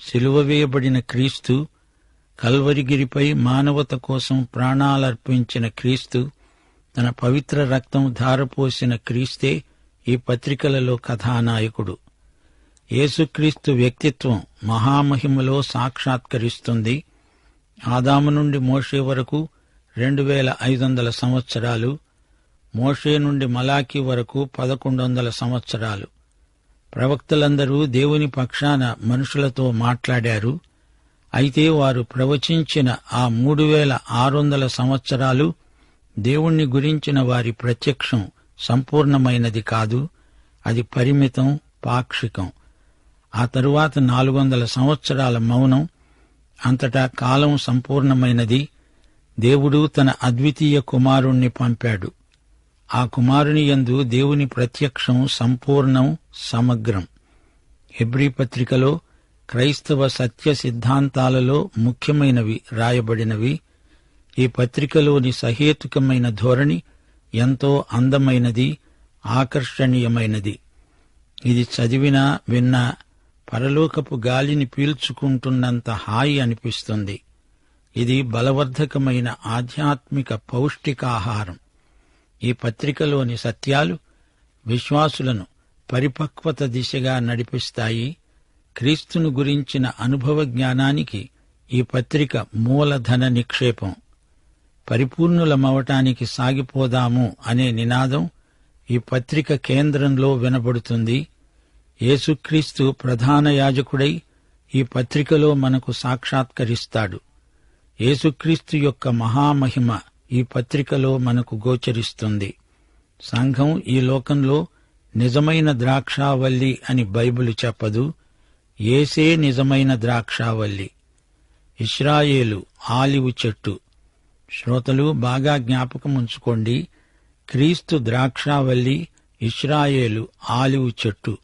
సిలువ వేయబడిన క్రీస్తు కల్వరిగిరిపై మానవత కోసం ప్రాణాలర్పించిన క్రీస్తు తన పవిత్ర రక్తం ధారపోసిన క్రీస్తే ఈ పత్రికలలో కథానాయకుడు. యేసుక్రీస్తు వ్యక్తిత్వం మహామహిమలో సాక్షాత్కరిస్తుంది. ఆదాము నుండి మోషే వరకు రెండు వేల ఐదు వందల సంవత్సరాలు మోషే నుండి మలాకి వరకు పదకొండు వందల సంవత్సరాలు. ప్రవక్తలందరూ దేవుని పక్షాన మనుషులతో మాట్లాడారు. అయితే వారు ప్రవచించిన ఆ మూడు వేల ఆరు వందల సంవత్సరాలు దేవుణ్ణి గురించిన వారి ప్రత్యక్షం సంపూర్ణమైనది కాదు. అది పరిమితం పాక్షికం. ఆ తరువాత నాలుగు వందల సంవత్సరాల మౌనం అంతటా కాలం సంపూర్ణమైనది. దేవుడు తన అద్వితీయ కుమారుణ్ణి పంపాడు. ఆ కుమారుని యందు దేవుని ప్రత్యక్షం సంపూర్ణం సమగ్రం. హెబ్రీ పత్రికలో క్రైస్తవ సత్య సిద్ధాంతాలలో ముఖ్యమైనవి రాయబడినవి. ఈ పత్రికలోని సహేతుకమైన ధోరణి ఎంతో అందమైనది ఆకర్షణీయమైనది. ఇది చదివినా విన్నా పరలోకపు గాలిని పీల్చుకుంటున్నంత హాయి అనిపిస్తుంది. ఇది బలవర్ధకమైన ఆధ్యాత్మిక పౌష్టికాహారం. ఈ పత్రికలోని సత్యాలు విశ్వాసులను పరిపక్వత దిశగా నడిపిస్తాయి. క్రీస్తును గురించిన అనుభవ జ్ఞానానికి ఈ పత్రిక మూలధన నిక్షేపం. పరిపూర్ణులమవటానికి సాగిపోదాము అనే నినాదం ఈ పత్రిక కేంద్రంలో వినబడుతుంది. యేసుక్రీస్తు ప్రధాన యాజకుడై ఈ పత్రికలో మనకు సాక్షాత్కరిస్తాడు. యేసుక్రీస్తు యొక్క మహామహిమ ఈ పత్రికలో మనకు గోచరిస్తుంది. సంఘం ఈ లోకంలో నిజమైన ద్రాక్షావల్లి అని బైబిల్ చెప్పదు. ఏసే నిజమైన ద్రాక్షావల్లి. ఇస్రాయేలు ఆలివు చెట్టు. శ్రోతలు బాగా జ్ఞాపకం ఉంచుకోండి. క్రీస్తు ద్రాక్షావల్లి ఇస్రాయేలు ఆలివు చెట్టు.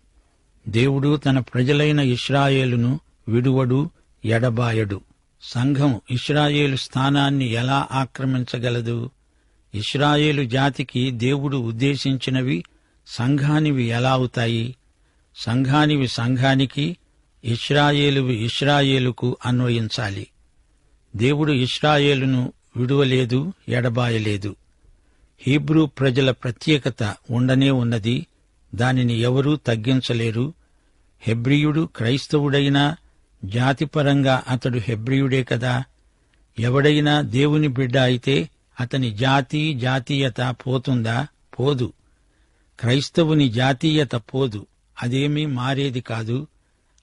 దేవుడు తన ప్రజలైన ఇస్రాయేలును విడువడు ఎడబాయడు. సంఘం ఇస్రాయేలు స్థానాన్ని ఎలా ఆక్రమించగలదు? ఇస్రాయేలు జాతికి దేవుడు ఉద్దేశించినవి సంఘానివి ఎలా అవుతాయి? సంఘానివి సంఘానికి ఇస్రాయేలువి ఇస్రాయేలుకు అన్వయించాలి. దేవుడు ఇస్రాయేలును విడువలేదు ఎడబాయలేదు. హీబ్రూ ప్రజల ప్రత్యేకత ఉండనే ఉన్నది దానిని ఎవరూ తగ్గించలేరు. హెబ్రియుడు క్రైస్తవుడైనా జాతిపరంగా అతడు హెబ్రియుడే కదా. ఎవడైనా దేవుని బిడ్డ అయితే అతని జాతి జాతీయత పోతుందా? పోదు. క్రైస్తవుని జాతీయత పోదు. అదేమీ మారేది కాదు.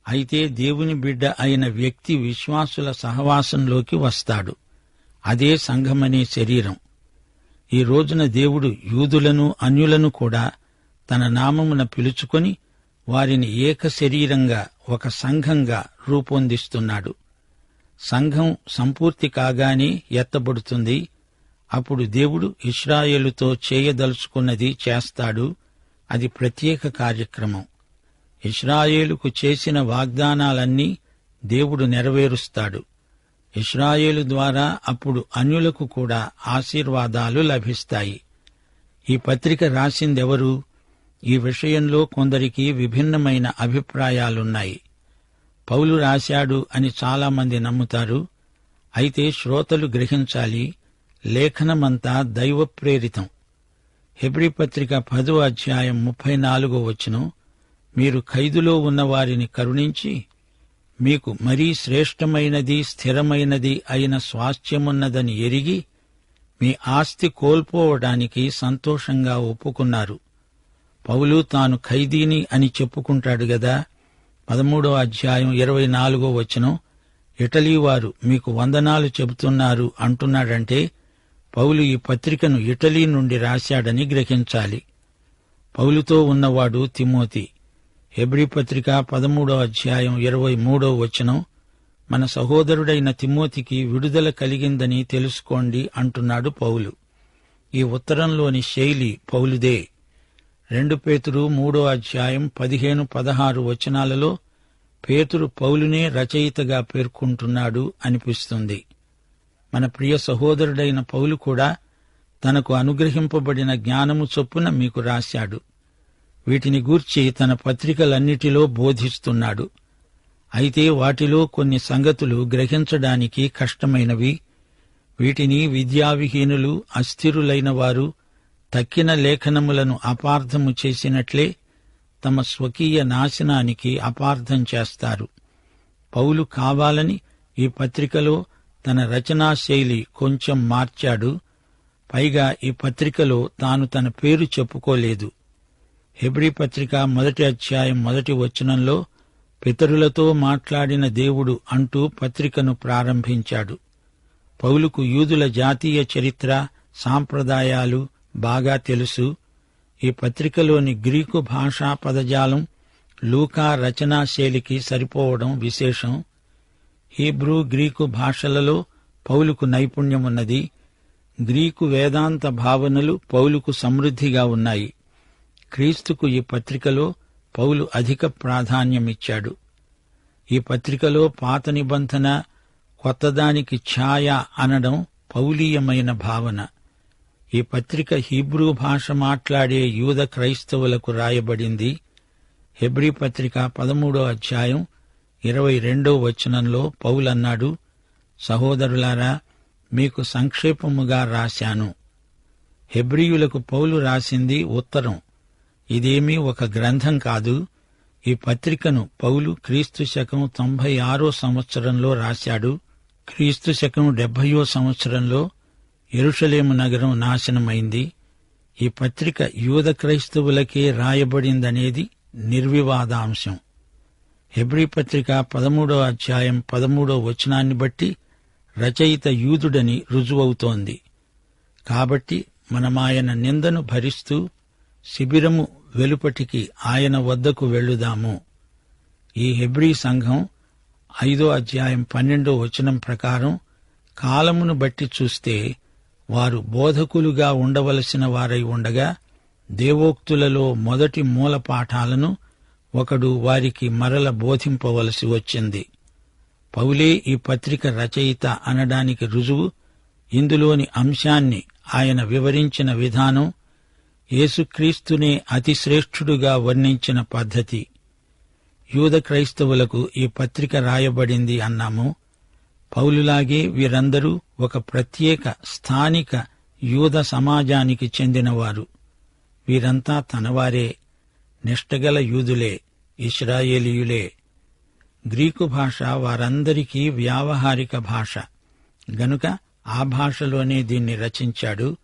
అయితే దేవుని బిడ్డ అయిన వ్యక్తి విశ్వాసుల సహవాసంలోకి వస్తాడు. అదే సంఘమనే శరీరం. ఈ రోజున దేవుడు యూదులను అన్యులను కూడా తన నామమున పిలుచుకొని వారిని ఏక శరీరంగా ఒక సంఘంగా రూపొందిస్తున్నాడు. సంఘం సంపూర్తి కాగానే ఎత్తబడుతుంది. అప్పుడు దేవుడు ఇస్రాయేలుతో చేయదలుచుకున్నది చేస్తాడు. అది ప్రత్యేక కార్యక్రమం. ఇస్రాయేలుకు చేసిన వాగ్దానాలన్నీ దేవుడు నెరవేరుస్తాడు. ఇస్రాయేలు ద్వారా అప్పుడు అన్యులకు కూడా ఆశీర్వాదాలు లభిస్తాయి. ఈ పత్రిక రాసిందెవరు? ఈ విషయంలో కొందరికి విభిన్నమైన అభిప్రాయాలున్నాయి. పౌలు రాశాడు అని చాలామంది నమ్ముతారు. అయితే శ్రోతలు గ్రహించాలి లేఖనమంతా దైవప్రేరితం. హెబ్రి పత్రిక పదో అధ్యాయం ముప్పై నాలుగో వచనం మీరు ఖైదులో ఉన్న వారిని కరుణించి మీకు మరీ శ్రేష్టమైనది స్థిరమైనది అయిన స్వాస్థ్యమున్నదని ఎరిగి మీ ఆస్తి కోల్పోవడానికి సంతోషంగా ఒప్పుకున్నారు. పౌలు తాను ఖైదీని అని చెప్పుకుంటాడు గదా పదమూడో అధ్యాయం ఇరవై నాలుగో వచనం ఇటలీ వారు మీకు వందనాలు చెబుతున్నారు అంటున్నాడంటే పౌలు ఈ పత్రికను ఇటలీ నుండి రాశాడని గ్రహించాలి. పౌలుతో ఉన్నవాడు తిమోతి. హెబ్రి పత్రిక పదమూడో అధ్యాయం ఇరవై మూడో వచనం మన సహోదరుడైన తిమోతికి విడుదల కలిగిందని తెలుసుకోండి అంటున్నాడు పౌలు. ఈ ఉత్తరంలోని శైలి పౌలుదే. రెండు పేతురు మూడో అధ్యాయం పదిహేను పదహారు వచనాలలో పేతురు పౌలునే రచయితగా పేర్కొంటున్నాడు అనిపిస్తుంది. మన ప్రియ సహోదరుడైన పౌలు కూడా తనకు అనుగ్రహింపబడిన జ్ఞానము చొప్పున మీకు రాశాడు. వీటిని గూర్చి తన పత్రికలన్నిటిలో బోధిస్తున్నాడు. అయితే వాటిలో కొన్ని సంగతులు గ్రహించడానికి కష్టమైనవి. వీటిని విద్యావిహీనులు అస్థిరులైన వారు తక్కిన లేఖనములను అపార్థము చేసినట్లే తమ స్వకీయ నాశనానికి అపార్థం చేస్తారు. పౌలు కావాలని ఈ పత్రికలో తన రచనా శైలి కొంచెం మార్చాడు. పైగా ఈ పత్రికలో తాను తన పేరు చెప్పుకోలేదు. హెబ్రి పత్రిక మొదటి అధ్యాయం మొదటి వచనంలో పితరులతో మాట్లాడిన దేవుడు అంటూ పత్రికను ప్రారంభించాడు. పౌలుకు యూదుల జాతీయ చరిత్ర సాంప్రదాయాలు బాగా తెలుసు. ఈ పత్రికలోని గ్రీకు భాషా పదజాలం లూకా రచనా శైలికి సరిపోవడం విశేషం. హీబ్రూ గ్రీకు భాషలలో పౌలుకు నైపుణ్యమున్నది. గ్రీకు వేదాంత భావనలు పౌలుకు సమృద్ధిగా ఉన్నాయి. క్రీస్తుకు ఈ పత్రికలో పౌలు అధిక ప్రాధాన్యమిచ్చాడు. ఈ పత్రికలో పాత నిబంధన కొత్తదానికి ఛాయ అనడం పౌలీయమైన భావన. ఈ పత్రిక హీబ్రూ భాష మాట్లాడే యూద క్రైస్తవులకు రాయబడింది. హెబ్రీ పత్రిక పదమూడో అధ్యాయం ఇరవై రెండో వచనంలో పౌలన్నాడు సహోదరులారా మీకు సంక్షేపముగా రాశాను. హెబ్రియులకు పౌలు రాసింది ఉత్తరం. ఇదేమీ ఒక గ్రంథం కాదు. ఈ పత్రికను పౌలు క్రీస్తు శకం తొంభై ఆరో సంవత్సరంలో రాశాడు. క్రీస్తు శకం డెబ్బయో సంవత్సరంలో ఎరుషలేము నగరం నాశనమైంది. ఈ పత్రిక యూద క్రైస్తవులకే రాయబడిందనేది నిర్వివాదాంశం. హెబ్రీ పత్రిక పదమూడో అధ్యాయం పదమూడో వచనాన్ని బట్టి రచయిత యూదుడని రుజువవుతోంది. కాబట్టి మనమాయన నిందను భరిస్తూ శిబిరము వెలుపటికి ఆయన వద్దకు వెళ్ళుదాము. ఈ హెబ్రీ సంఘం ఐదో అధ్యాయం పన్నెండో వచనం ప్రకారం కాలమును బట్టి చూస్తే వారు బోధకులుగా ఉండవలసిన వారై ఉండగా దేవోక్తులలో మొదటి మూల పాఠాలను ఒకడు వారికి మరల బోధింపవలసి వచ్చింది. పౌలే ఈ పత్రిక రచయిత అనడానికి రుజువు ఇందులోని అంశాన్ని ఆయన వివరించిన విధానం యేసుక్రీస్తునే అతిశ్రేష్ఠుడుగా వర్ణించిన పద్ధతి. యూద క్రైస్తవులకు ఈ పత్రిక రాయబడింది అన్నాము. పౌలులాగే వీరందరూ ఒక ప్రత్యేక స్థానిక యూద సమాజానికి చెందినవారు. వీరంతా తనవారే నిష్టగల యూదులే ఇస్రాయేలీయులే. గ్రీకు భాష వారందరికీ వ్యావహారిక భాష. గనుక ఆ భాషలోనే దీన్ని రచించాడు.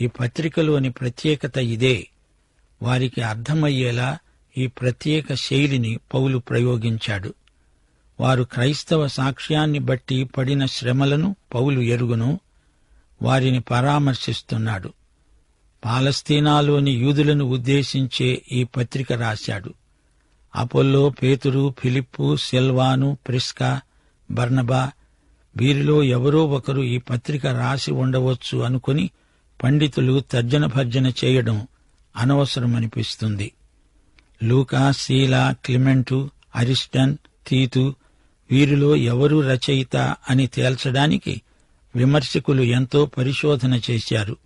ఈ పత్రికలోని ప్రత్యేకత ఇదే. వారికి అర్థమయ్యేలా ఈ ప్రత్యేక శైలిని పౌలు ప్రయోగించాడు. వారు క్రైస్తవ సాక్ష్యాన్ని బట్టి పడిన శ్రమలను పౌలు ఎరుగును వారిని పరామర్శిస్తున్నాడు. పాలస్తీనాలోని యూదులను ఉద్దేశించే ఈ పత్రిక రాశాడు. అపోల్లో పేతురు ఫిలిప్పు సెల్వాను ప్రిస్కా బర్నబా వీరిలో ఎవరో ఒకరు ఈ పత్రిక రాసి ఉండవచ్చు అనుకుని పండితులు తర్జన భర్జన చేయడం అనవసరమనిపిస్తుంది. లూకా శీలా క్లిమెంటు అరిస్టన్ తీతు వీరిలో ఎవరు రచయిత అని తేల్చడానికి విమర్శకులు ఎంతో పరిశోధన చేశారు.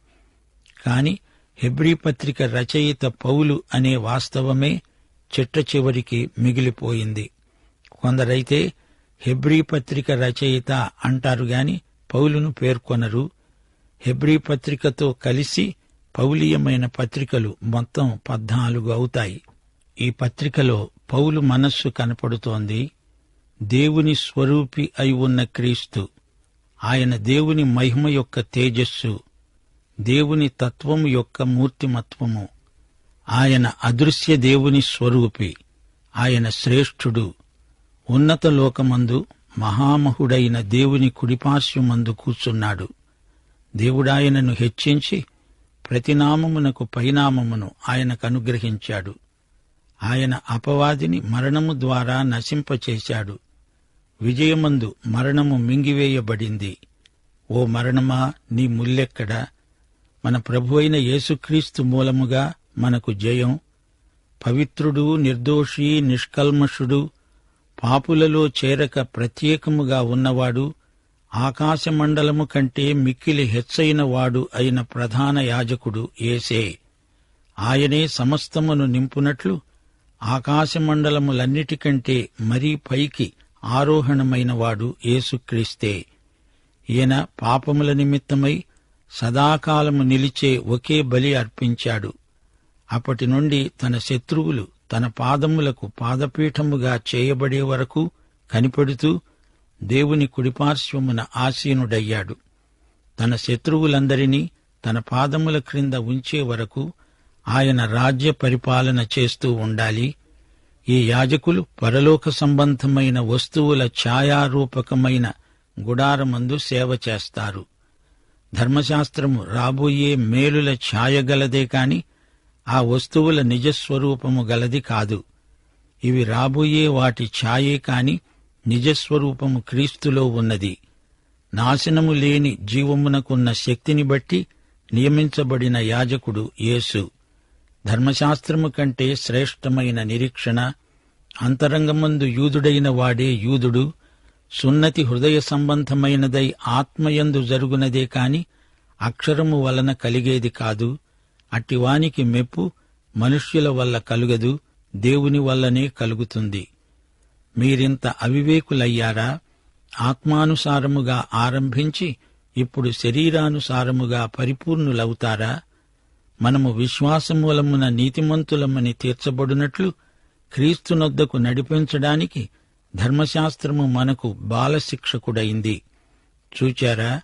కాని హెబ్రీ పత్రిక రచయిత పౌలు అనే వాస్తవమే చిట్ట చివరికి మిగిలిపోయింది. కొందరైతే హెబ్రీ పత్రిక రచయిత అంటారు గాని పౌలును పేర్కొనరు. హెబ్రీ పత్రికతో కలిసి పౌలీయమైన పత్రికలు మొత్తం పద్నాలుగు అవుతాయి. ఈ పత్రికలో పౌలు మనస్సు కనపడుతోంది. దేవుని స్వరూపి అయి ఉన్న క్రీస్తు. ఆయన దేవుని మహిమ యొక్క తేజస్సు దేవుని తత్వము యొక్క మూర్తిమత్వము. ఆయన అదృశ్య దేవుని స్వరూపి ఆయన శ్రేష్ఠుడు. ఉన్నత లోకమందు మహామహుడైన దేవుని కుడిపార్శ్వమందు కూర్చున్నాడు. దేవుడాయనను హెచ్చించి ప్రతినామమునకు పైనామమును ఆయనకు అనుగ్రహించాడు. ఆయన అపవాదిని మరణము ద్వారా నశింపచేశాడు. విజయమందు మరణము మింగివేయబడింది. ఓ మరణమా నీ ముల్లెక్కడ? మన ప్రభు అయిన యేసుక్రీస్తు మూలముగా మనకు జయం. పవిత్రుడు నిర్దోషి నిష్కల్మషుడు పాపులలో చేరక ప్రత్యేకముగా ఉన్నవాడు ఆకాశమండలము కంటే మిక్కిలి హెచ్చైనవాడు అయిన ప్రధాన యాజకుడు ఏసే ఆయనే సమస్తమును నింపునట్లు ఆకాశమండలములన్నిటికంటే మరీ పైకి ఆరోహణమైన వాడు యేసుక్రీస్తే. ఈయన పాపముల నిమిత్తమై సదాకాలము నిలిచే ఒకే బలి అర్పించాడు. అప్పటి నుండి తన శత్రువులు తన పాదములకు పాదపీఠముగా చేయబడే వరకు కనిపెడుతూ దేవుని కుడిపార్శ్వమున ఆసీనుడయ్యాడు. తన శత్రువులందరినీ తన పాదముల క్రింద ఉంచే వరకు ఆయన రాజ్య పరిపాలన చేస్తూ ఉండాలి. ఈ యాజకులు పరలోక సంబంధమైన వస్తువుల ఛాయారూపకమైన గుడారమందు సేవ చేస్తారు. ధర్మశాస్త్రము రాబోయే మేలుల ఛాయ గలదే కాని ఆ వస్తువుల నిజస్వరూపము గలది కాదు. ఇవి రాబోయే వాటి ఛాయే కాని నిజస్వరూపము క్రీస్తులో ఉన్నది. నాశనము లేని జీవమునకున్న శక్తిని బట్టి నియమించబడిన యాజకుడు యేసు. ధర్మశాస్త్రము కంటే శ్రేష్టమైన నిరీక్షణ అంతరంగమందు యూదుడైన వాడే యూదుడు సున్నతి హృదయ సంబంధమైనదై ఆత్మయందు జరుగునదే కాని అక్షరము వలన కలిగేది కాదు. అట్టివానికి మెప్పు మనుష్యుల వల్ల కలుగదు దేవుని వల్లనే కలుగుతుంది. మీరింత అవివేకులయ్యారా? ఆత్మానుసారముగా ఆరంభించి ఇప్పుడు శరీరానుసారముగా పరిపూర్ణులవుతారా? మనము విశ్వాసమూలమున నీతిమంతులమని తీర్చబడినట్లు క్రీస్తునొద్దకు నడిపించడానికి ధర్మశాస్త్రము మనకు బాలశిక్షకుడైంది. చూచారా?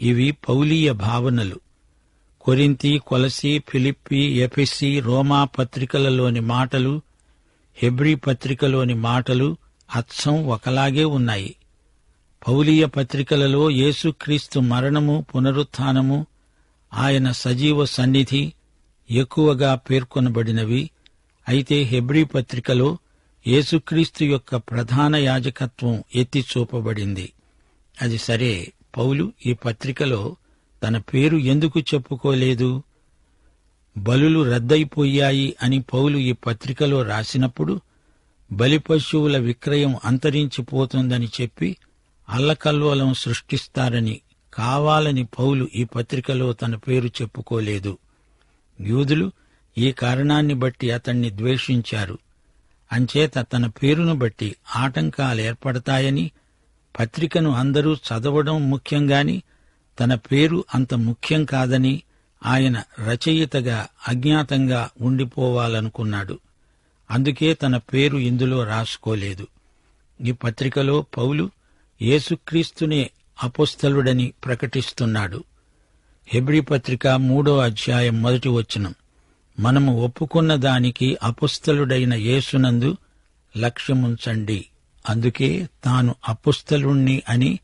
ఇవి పౌలీయ భావనలు. కొరింతి కొలసి ఫిలిప్పి ఎఫెసి రోమా పత్రికలలోని మాటలు హెబ్రీ పత్రికలోని మాటలు అచ్చం ఒకలాగే ఉన్నాయి. పౌలీయ పత్రికలలో యేసుక్రీస్తు మరణము పునరుత్నము ఆయన సజీవ సన్నిధి ఎక్కువగా పేర్కొనబడినవి. అయితే హెబ్రీ పత్రికలో యేసుక్రీస్తు యొక్క ప్రధాన యాజకత్వం ఎత్తి చూపబడింది అది సరే పౌలు ఈ పత్రికలో తన పేరు ఎందుకు చెప్పుకోలేదు? బలులు రద్దయిపోయాయి అని పౌలు ఈ పత్రికలో రాసినప్పుడు బలి పశువుల విక్రయం అంతరించిపోతుందని చెప్పి అల్లకల్లోలం సృష్టిస్తారని కావాలని పౌలు ఈ పత్రికలో తన పేరు చెప్పుకోలేదు. యూదులు ఈ కారణాన్ని బట్టి అతణ్ణి ద్వేషించారు. అంచేత తన పేరును బట్టి ఆటంకాలు ఏర్పడతాయని పత్రికను అందరూ చదవడం ముఖ్యంగాని తన పేరు అంత ముఖ్యం కాదని ఆయన రచయితగా అజ్ఞాతంగా ఉండిపోవాలనుకున్నాడు. అందుకే తన పేరు ఇందులో రాసుకోలేదు. ఈ పత్రికలో పౌలు యేసుక్రీస్తునే అపోస్తలుడని ప్రకటిస్తున్నాడు. హెబ్రీ పత్రిక మూడో అధ్యాయం మొదటి వచనం. మనము ఒప్పుకున్న దానికి అపుస్తలుడైన యేసునందు లక్ష్యముంచండి. అందుకే తాను అపుస్తలుణ్ణి అని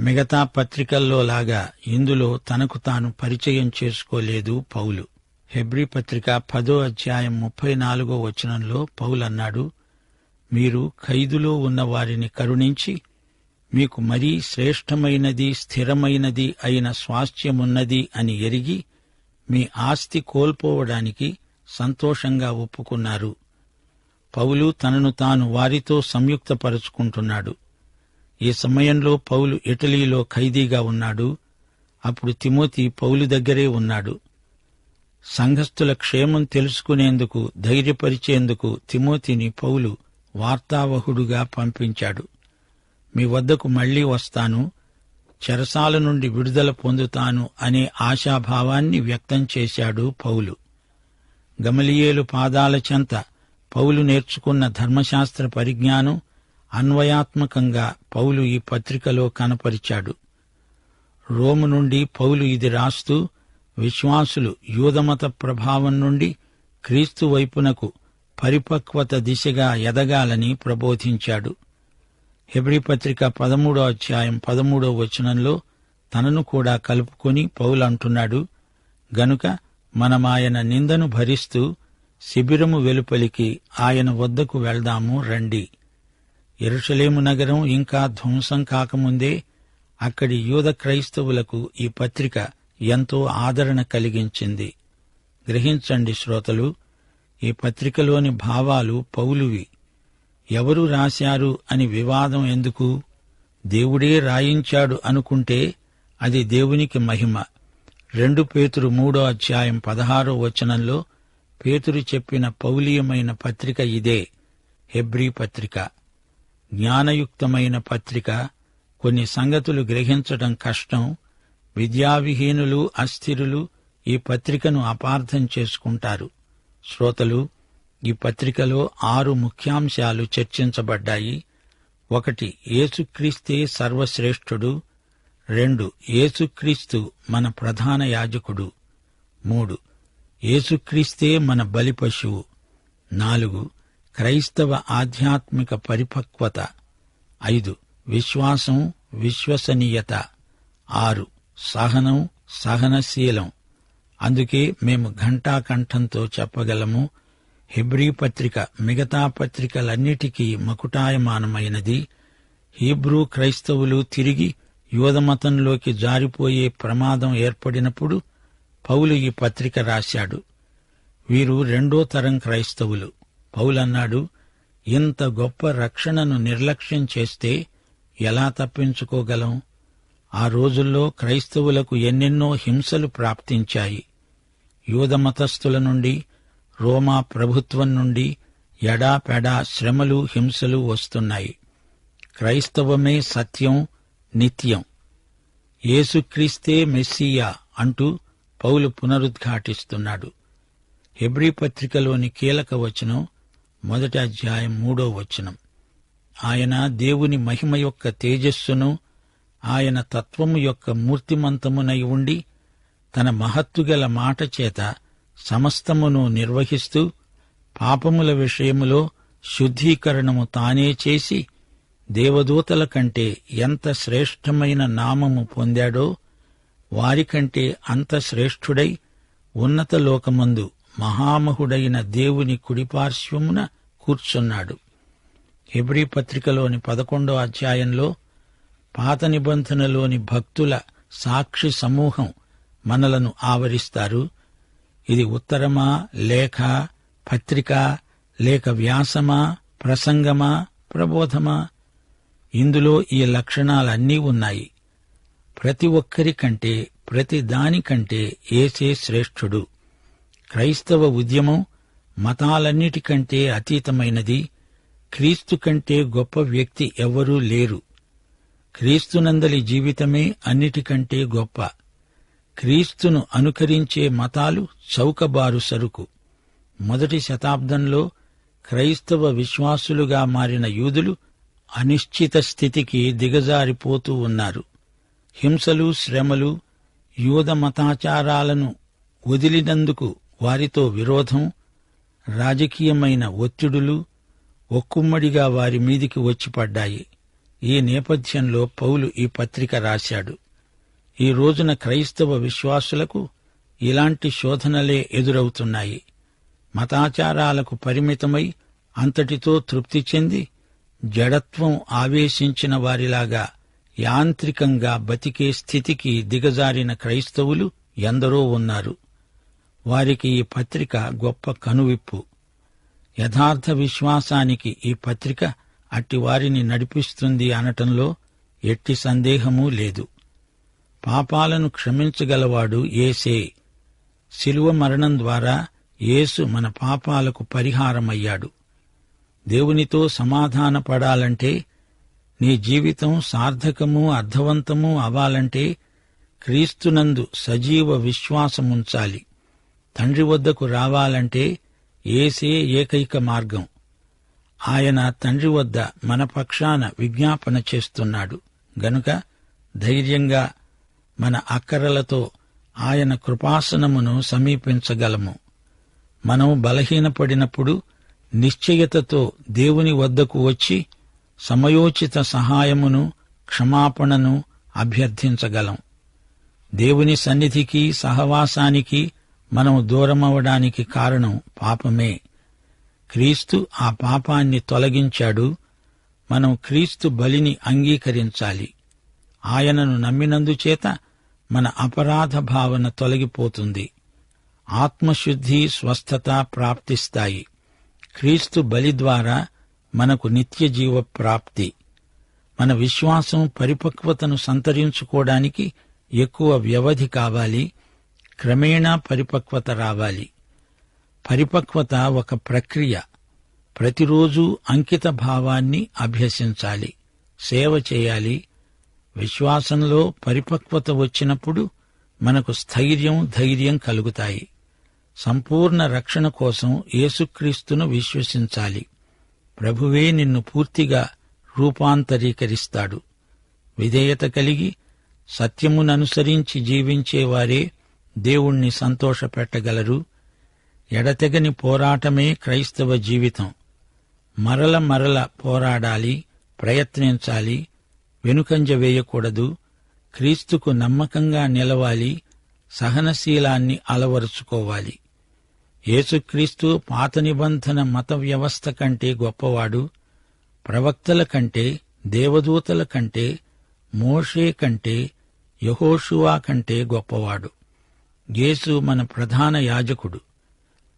మిగతా పత్రికల్లో లాగా ఇందులో తనకు తాను పరిచయం చేసుకోలేదు పౌలు. హెబ్రీ పత్రిక పదో అధ్యాయం ముప్పై నాలుగో వచనంలో పౌలన్నాడు మీరు ఖైదులో ఉన్న వారిని కరుణించి మీకు మరీ శ్రేష్టమైనది స్థిరమైనది అయిన స్వాస్థ్యమున్నది అని ఎరిగి మీ ఆస్తి కోల్పోవడానికి సంతోషంగా ఒప్పుకున్నారు. పౌలు తనను తాను వారితో సంయుక్తపరుచుకుంటున్నాడు. ఈ సమయంలో పౌలు ఇటలీలో ఖైదీగా ఉన్నాడు. అప్పుడు తిమోతి పౌలు దగ్గరే ఉన్నాడు. సంఘస్థుల క్షేమం తెలుసుకునేందుకు ధైర్యపరిచేందుకు తిమోతిని పౌలు వార్తావహుడుగా పంపించాడు. మీ వద్దకు మళ్ళీ వస్తాను చెరసాల నుండి విడుదల పొందుతాను అనే ఆశాభావాన్ని వ్యక్తం చేశాడు పౌలు. గమలియేలు పాదాల చెంత పౌలు నేర్చుకున్న ధర్మశాస్త్ర పరిజ్ఞానం అన్వయాత్మకంగా పౌలు ఈ పత్రికలో కనపరిచాడు. రోము నుండి పౌలు ఇది రాస్తూ విశ్వాసులు యూదమత ప్రభావం నుండి క్రీస్తు వైపునకు పరిపక్వత దిశగా ఎదగాలని ప్రబోధించాడు. హెబ్రి పత్రిక పదమూడో అధ్యాయం పదమూడో వచనంలో తనను కూడా కలుపుకొని పౌలు అంటున్నాడు గనుక మనమాయన నిందను భరిస్తూ శిబిరము వెలుపలికి ఆయన వద్దకు వెళ్దాము రండి. ఎరుషలేము నగరం ఇంకా ధ్వంసం కాకముందే అక్కడి యూద క్రైస్తవులకు ఈ పత్రిక ఎంతో ఆదరణ కలిగించింది. గ్రహించండి శ్రోతలు ఈ పత్రికలోని భావాలు పౌలువి. ఎవరు రాశారు అని వివాదం ఎందుకు? దేవుడే రాయించాడు అనుకుంటే అది దేవునికి మహిమ. రెండు పేతురు మూడో అధ్యాయం పదహారో వచనంలో పేతురు చెప్పిన పౌలీయమైన పత్రిక ఇదే హెబ్రీ పత్రిక. జ్ఞానయుక్తమైన పత్రిక కొన్ని సంగతులు గ్రహించటం కష్టం విద్యావిహీనులు అస్థిరులు ఈ పత్రికను అపార్థం చేసుకుంటారు. శ్రోతలు ఈ పత్రికలో ఆరు ముఖ్యాంశాలు చర్చించబడ్డాయి. ఒకటి యేసుక్రీస్తే సర్వశ్రేష్ఠుడు. రెండు యేసుక్రీస్తు మన ప్రధాన యాజకుడు. మూడు యేసుక్రీస్తే మన బలి పశువు. నాలుగు క్రైస్తవ ఆధ్యాత్మిక పరిపక్వత. ఐదు విశ్వాసం విశ్వసనీయత. ఆరు సహనం సహనశీలం. అందుకే మేము ఘంటాకంఠంతో చెప్పగలము. హెబ్రీ పత్రిక మిగతా పత్రికలన్నిటికీ మకుటాయమానమైనది. హీబ్రూ క్రైస్తవులు తిరిగి యూదమతంలోకి జారిపోయే ప్రమాదం ఏర్పడినప్పుడు పౌలు ఈ పత్రిక రాశాడు. వీరు రెండో తరం క్రైస్తవులు. పౌలన్నాడు ఇంత గొప్ప రక్షణను నిర్లక్ష్యం చేస్తే ఎలా తప్పించుకోగలం? ఆ రోజుల్లో క్రైస్తవులకు ఎన్నెన్నో హింసలు ప్రాప్తించాయి. యూదమతస్థుల నుండి రోమా ప్రభుత్వం నుండి ఎడాపెడా శ్రమలు హింసలు వస్తున్నాయి. క్రైస్తవమే సత్యం నిత్యం. యేసుక్రీస్తే మెస్సియా అంటూ పౌలు పునరుద్ఘాటిస్తున్నాడు. హెబ్రీ పత్రికలోని కీలక వచనం మొదటి అధ్యాయం మూడో వచనం. ఆయన దేవుని మహిమ యొక్క తేజస్సును ఆయన తత్వము యొక్క మూర్తిమంతమునై ఉండి తన మహత్తుగల మాట చేత సమస్తమును నిర్వహిస్తూ పాపముల విషయములో శుద్ధీకరణము తానే చేసి దేవదూతల కంటే ఎంత శ్రేష్టమైన నామము పొందాడో వారికంటే అంత శ్రేష్ఠుడై ఉన్నత లోకమందు మహామహుడైన దేవుని కుడిపార్శ్వమున కూర్చున్నాడు. హెబ్రీ పత్రికలోని పదకొండో అధ్యాయంలో పాత నిబంధనలోని భక్తుల సాక్షి సమూహం మనలను ఆవరిస్తారు. ఇది ఉత్తరమా లేఖ పత్రిక లేక వ్యాసమా ప్రసంగమా ప్రబోధమా? ఇందులో ఈ లక్షణాలన్నీ ఉన్నాయి. ప్రతి ఒక్కరికంటే ప్రతి దానికంటే ఏసే శ్రేష్ఠుడు. క్రైస్తవ ఉద్యమం మతాలన్నిటికంటే అతీతమైనది. క్రీస్తు కంటే గొప్ప వ్యక్తి ఎవ్వరూ లేరు. క్రీస్తునందలి జీవితమే అన్నిటికంటే గొప్ప. క్రీస్తును అనుకరించే మతాలు చౌకబారు సరుకు. మొదటి శతాబ్దంలో క్రైస్తవ విశ్వాసులుగా మారిన యూదులు అనిశ్చిత స్థితికి దిగజారిపోతూ ఉన్నారు. హింసలు శ్రమలు యూద మతాచారాలను వదిలినందుకు వారితో విరోధం రాజకీయమైన ఒత్తిడులు ఒక్కుమ్మడిగా వారి మీదికి వచ్చిపడ్డాయి ఈ నేపథ్యంలో పౌలు ఈ పత్రిక రాశాడు. ఈ రోజున క్రైస్తవ విశ్వాసులకు ఇలాంటి శోధనలే ఎదురవుతున్నాయి. మతాచారాలకు పరిమితమై అంతటితో తృప్తి చెంది జడత్వం ఆవేశించిన వారిలాగా యాంత్రికంగా బతికే స్థితికి దిగజారిన క్రైస్తవులు ఎందరో ఉన్నారు. వారికి ఈ పత్రిక గొప్ప కనువిప్పు. యథార్థ విశ్వాసానికి ఈ పత్రిక అట్టి వారిని నడిపిస్తుంది అనటంలో ఎట్టి సందేహమూ లేదు. పాపాలను క్షమించగలవాడు ఏసే శిలువ మరణం ద్వారా యేసు మన పాపాలకు పరిహారమయ్యాడు. దేవునితో సమాధాన పడాలంటే నీ జీవితం సార్థకము అర్థవంతము అవ్వాలంటే క్రీస్తునందు సజీవ విశ్వాసముంచాలి. తండ్రి వద్దకు రావాలంటే ఏసే ఏకైక మార్గం. ఆయన తండ్రి వద్ద మన పక్షాన విజ్ఞాపన చేస్తున్నాడు. గనుక ధైర్యంగా మన అక్కరలతో ఆయన కృపాసనమును సమీపించగలము. మనం బలహీనపడినప్పుడు నిశ్చయతతో దేవుని వద్దకు వచ్చి సమయోచిత సహాయమును క్షమాపణను అభ్యర్థించగలం. దేవుని సన్నిధికి సహవాసానికి మనం దూరమవడానికి కారణం పాపమే. క్రీస్తు ఆ పాపాన్ని తొలగించాడు. మనం క్రీస్తు బలిని అంగీకరించాలి. ఆయనను నమ్మినందుచేత మన అపరాధ భావన తొలగిపోతుంది. ఆత్మశుద్ధి స్వస్థత ప్రాప్తిస్తాయి. క్రీస్తు బలి ద్వారా మనకు నిత్య జీవ ప్రాప్తి. మన విశ్వాసం పరిపక్వతను సంతరించుకోవడానికి ఎక్కువ వ్యవధి కావాలి క్రమేణా పరిపక్వత రావాలి. పరిపక్వత ఒక ప్రక్రియ. ప్రతిరోజు అంకిత భావాన్ని అభ్యసించాలి సేవ చేయాలి విశ్వాసంలో పరిపక్వత వచ్చినప్పుడు మనకు స్థైర్యం ధైర్యం కలుగుతాయి. సంపూర్ణ రక్షణ కోసం యేసుక్రీస్తును విశ్వసించాలి. ప్రభువే నిన్ను పూర్తిగా రూపాంతరీకరిస్తాడు. విధేయత కలిగి సత్యముననుసరించి జీవించేవారే దేవుణ్ణి సంతోషపెట్టగలరు. ఎడతెగని పోరాటమే క్రైస్తవ జీవితం. మరల మరల పోరాడాలి ప్రయత్నించాలి వెనుకంజ వేయకూడదు. క్రీస్తుకు నమ్మకంగా నిలవాలి. సహనశీలాన్ని అలవరుచుకోవాలి. యేసుక్రీస్తు పాత నిబంధన మత వ్యవస్థ కంటే గొప్పవాడు. ప్రవక్తల కంటే దేవదూతల కంటే మోషే కంటే యహోషువా కంటే గొప్పవాడు. యేసు మన ప్రధాన యాజకుడు.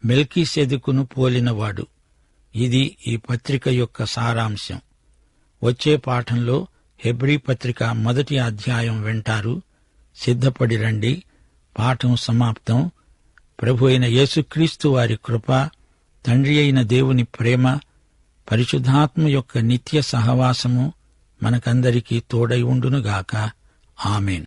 మెల్కీసెదుకును పోలినవాడు. ఇది ఈ పత్రిక యొక్క సారాంశం. వచ్చే పాఠంలో హెబ్రీ పత్రిక మొదటి అధ్యాయం వింటారు. సిద్ధపడి రండి. పాఠం సమాప్తం. ప్రభు అయిన యేసుక్రీస్తు వారి కృప తండ్రి అయిన దేవుని ప్రేమ పరిశుద్ధాత్మ యొక్క నిత్య సహవాసము మనకందరికీ తోడై ఉండునుగాక. ఆమెన్.